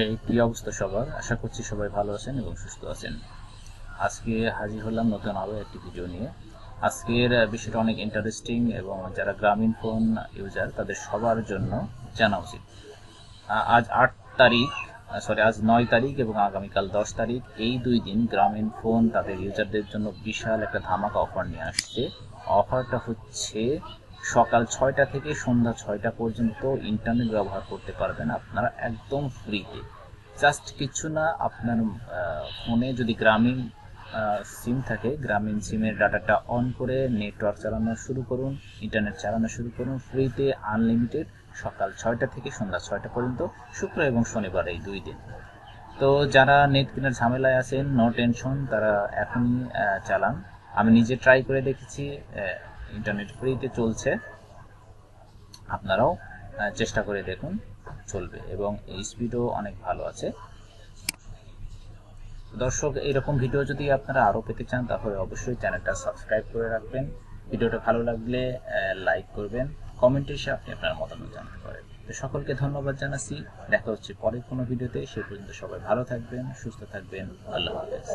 এই কি অবস্থা সবার? আশা করছি সবাই ভালো আছেন এবং সুস্থ আছেন। আজকে হাজির হলাম নতুন আরও একটি ভিডিও নিয়ে। আজকের বিষয়টা অনেক ইন্টারেস্টিং এবং যারা গ্রামীণ ফোন ইউজার তাদের সবার জন্য জানা উচিত। আজ আট তারিখ সরি আজ নয় তারিখ এবং আগামীকাল দশ তারিখ। এই দুই দিন গ্রামীণ ফোন তাদের ইউজারদের জন্য বিশাল একটা ধামাকা অফার নিয়ে আসছে। অফারটা হচ্ছে সকাল ছয়টা থেকে সন্ধ্যা ছয়টা পর্যন্ত ইন্টারনেট ব্যবহার করতে পারবেন আপনারা একদম ফ্রিতে জাস্ট কিছু না, আপনার ফোনে যদি গ্রামীণ সিম থাকে, গ্রামীণ সিমের ডাটাটা অন করে নেটওয়ার্ক চালানো শুরু করুন ইন্টারনেট চালানো শুরু করুন ফ্রিতে আনলিমিটেড সকাল ছয়টা থেকে সন্ধ্যা ছয়টা পর্যন্ত, শুক্র এবং শনিবার এই দুই দিন। তো যারা নেট কেনার ঝামেলায় আছেন নো টেনশন তারা এখনই চালান। আমি নিজে ট্রাই করে দেখেছি ইন্টারনেট ফ্রিতে চলছে। আপনারাও চেষ্টা করে দেখুন, চলবে এবং এই স্পিডও অনেক ভালো আছে। দর্শক এরকম ভিডিও যদি আপনারা আরও পেতে চান, তাহলে অবশ্যই চ্যানেলটা সাবস্ক্রাইব করে রাখবেন। ভিডিওটা ভালো লাগলে লাইক করবেন। কমেন্টে এসে আপনি আপনার মতামত জানাতে পারেন। তো সকলকে ধন্যবাদ জানাচ্ছি। দেখা হচ্ছে পরের কোনো ভিডিওতে সে পর্যন্ত সবাই ভালো থাকবেন, সুস্থ থাকবেন। আল্লাহ হাফেজ।